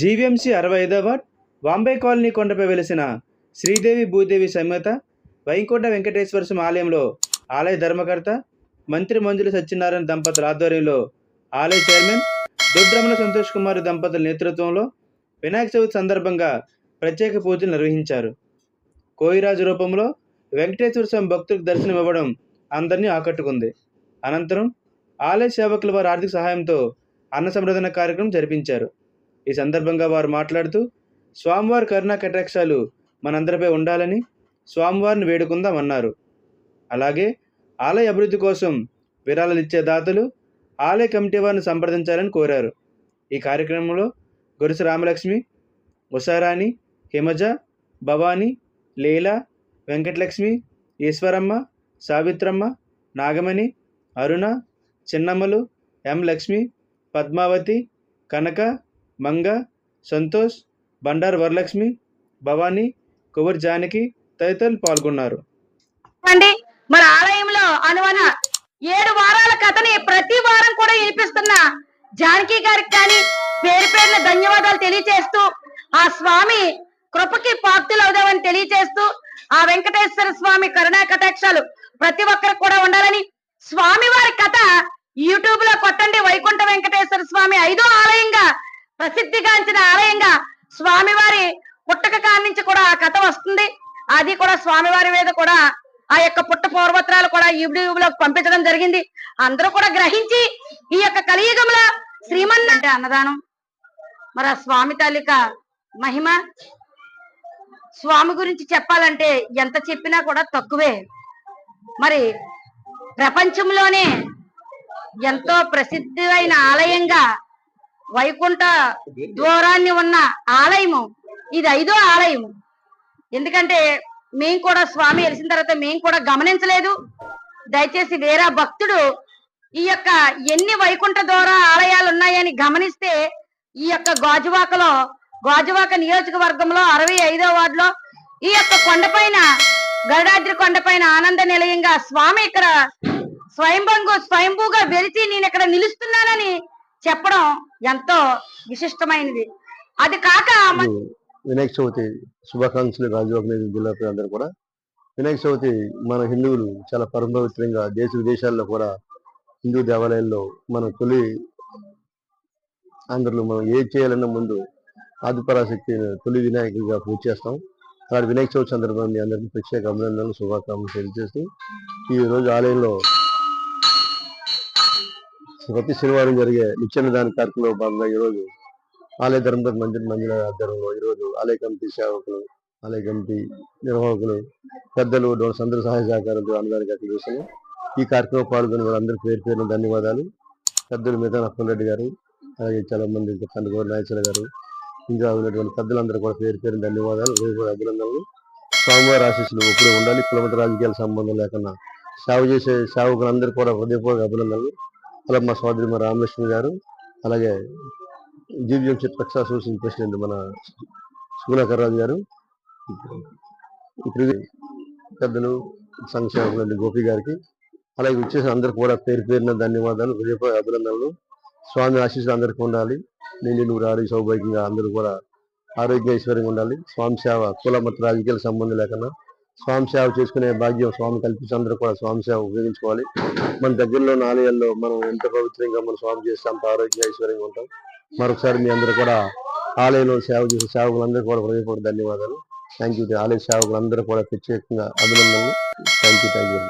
GVMC అరవై ఐదో ward Vambay colony కొండపై వెలిసిన శ్రీదేవి భూదేవి సమేత వైకుంఠ వెంకటేశ్వర స్వామి ఆలయంలో ఆలయ ధర్మకర్త మంత్రి మంజుల సత్యనారాయణ దంపతుల ఆధ్వర్యంలో ఆలయ చైర్మన్ దుడ్రమణ సంతోష్ కుమార్ దంపతుల నేతృత్వంలో వినాయక చవితి సందర్భంగా ప్రత్యేక పూజలు నిర్వహించారు. కోయిరాజు రూపంలో వెంకటేశ్వర స్వామి భక్తులకు దర్శనం ఇవ్వడం అందరినీ ఆకట్టుకుంది. అనంతరం ఆలయ సేవకుల వారి ఆర్థిక సహాయంతో అన్న సంరక్షణ కార్యక్రమం జరిపించారు. ఈ సందర్భంగా వారు మాట్లాడుతూ స్వామివారి కరుణా కటాక్షాలు మనందరిపై ఉండాలని స్వామివారిని వేడుకుందామన్నారు అలాగే ఆలయ అభివృద్ధి కోసం విరాళాలు ఇచ్చే దాతలు ఆలయ కమిటీ వారిని సంప్రదించాలని కోరారు. ఈ కార్యక్రమంలో గొరుసు రామలక్ష్మి ఉషారాణి హిమజ భవానీ లీలా వెంకటలక్ష్మి ఈశ్వరమ్మ సావిత్రమ్మ నాగమణి అరుణ చిన్నమ్మలు ఎం లక్ష్మి పద్మావతి కనక మంగ సంతోష్ బండారు వరలక్ష్మి భవానీ కొవ్వూరు జానకి తదితరులు పాల్గొన్నారు. అండి మన ఆలయంలో అనువన ఏడు వారాల కథని ప్రతి వారం కూడా వినిపిస్తున్న జానకి గారికి కానీ పేరు పేరున ధన్యవాదాలు తెలియజేస్తూ ఆ స్వామి కృపకి పాక్తులు అవుదామని తెలియజేస్తూ ఆ వెంకటేశ్వర స్వామి కరుణా కటాక్షాలు ప్రతి ఒక్కరికి కూడా ఉండాలని స్వామి వారి కథ యూట్యూబ్లో కొట్టండి వైకుంఠ వెంకటేశ్వర స్వామి ఐదో ఆలయంగా ప్రసిద్ధిగాంచిన ఆలయంగా స్వామివారి పుట్టక కానించి నుంచి కూడా ఆ కథ వస్తుంది. అది కూడా స్వామివారి మీద కూడా ఆ యొక్క పుట్ట పూర్వత్రాలు కూడా యూట్యూబ్ పంపించడం జరిగింది. అందరూ కూడా గ్రహించి ఈ యొక్క కలియుగంలో శ్రీమన్ అంటే అన్నదానం. మరి ఆ స్వామి తాలిక మహిమ స్వామి గురించి చెప్పాలంటే ఎంత చెప్పినా కూడా తక్కువే. మరి ప్రపంచంలోనే ఎంతో ప్రసిద్ధి అయిన ఆలయంగా వైకుంఠ దూరాన్ని ఉన్న ఆలయము. ఇది ఐదో ఆలయము. ఎందుకంటే మేము కూడా స్వామి వెలిసిన తర్వాత మేము కూడా గమనించలేదు. దయచేసి వేరే భక్తుడు ఈ యొక్క ఎన్ని వైకుంఠ దూర ఆలయాలు ఉన్నాయని గమనిస్తే ఈ యొక్క గాజువాకలో గాజువాక నియోజకవర్గంలో అరవై ఐదో వార్డులో ఈ యొక్క కొండపైన గరుడాద్రి కొండపైన ఆనంద నిలయంగా స్వామి ఇక్కడ స్వయంభంగు స్వయంభూగా వెలిచి నేను ఇక్కడ నిలుస్తున్నానని చెప్పడం ఎంతో విశిష్టమైనది. అది కాక వినాయక చవితి శుభాకాంక్షలు గాజువాక జిల్లా అందరూ కూడా. వినాయక చవితి మన హిందువులు చాలా పరమపవిత్రంగా దేశ విదేశాల్లో కూడా హిందూ దేవాలయాల్లో మన తొలి అందరిలో మనం ఏ చేయాలన్న ముందు ఆదిపరాశక్తి తొలి వినాయకుడిగా పూజ చేస్తాం. అలాంటి వినాయక చవితి సందర్భంగా మీ అందరికీ ప్రత్యేక అభినందనలు శుభాకాంక్షలు తెలియజేస్తూ ఈ రోజు ఆలయంలో ప్రతి శనివారం జరిగే నిత్యాన్నదాన కార్యక్రమంలో భాగంగా ఈరోజు ఆలయ ధర్మదత్త మందిర మందిర ఆధ్వర్యంలో ఈరోజు ఆలయ కమిటీ సేవకులు ఆలయ కమిటీ నిర్వాహకులు పెద్దలు డోన్స్ అందరి సహాయ సహకారంతో అన్నదానికి అక్కడ చేశాము ఈ కార్యక్రమం పాల్గొని వాళ్ళందరికీ పేరు పేరున ధన్యవాదాలు. పెద్దలు మిగతా నప్పన్ రెడ్డి గారు అలాగే చాలా మంది కందుకూరు నాయచల గారు ఇంకా ఉన్నటువంటి పెద్దలందరూ కూడా పేరు పేరున ధన్యవాదాలు. హృదయపూర్వక అభినందనలు. స్వామివారి ఆశీస్సులు ఎప్పుడూ ఉండాలి. కులమత రాజకీయాల సంబంధం లేకుండా సేవ చేసే సేవకులందరూ కూడా హృదయపూర్వక అభినందనలు. అలా మా సోదరి మా రామలక్ష్మి గారు. అలాగే జీవిఎం చిత్రక్ష అసోసియేషన్ ప్రెసిడెంట్ మన సుగుణాకర్ రాజు గారు. ఇప్పుడు పెద్దలు సంక్షేమండి గోపి గారికి అలాగే వచ్చేసి అందరికి కూడా పేరు పేరున ధన్యవాదాలు హృదయపూర్వక అభినందనలు. స్వామి ఆశీస్సులు అందరికీ ఉండాలి. నేను నువ్వు ఆరోగ్య సౌభాగ్యంగా అందరూ కూడా ఆరోగ్య ఐశ్వర్యంగా ఉండాలి. స్వామి సేవ కుల మత రాజకీయాల సంబంధం లేకుండా స్వామి సేవ చేసుకునే భాగ్యం స్వామి కల్పించి అందరూ కూడా స్వామి సేవ ఉపయోగించుకోవాలి. మన దగ్గరలో ఉన్న ఆలయాల్లో మనం ఎంత పవిత్రంగా మన స్వామి చేస్తే అంత ఆరోగ్య ఐశ్వర్యంగా ఉంటాం. మరొకసారి మీ అందరూ కూడా ఆలయంలో సేవ చేసే సేవకులందరూ కూడా హృదయపూర్వక ధన్యవాదాలు. థ్యాంక్ యూ ఆలయ సేవకులందరూ కూడా ప్రత్యేకంగా అభినందనలు. Thank you thank you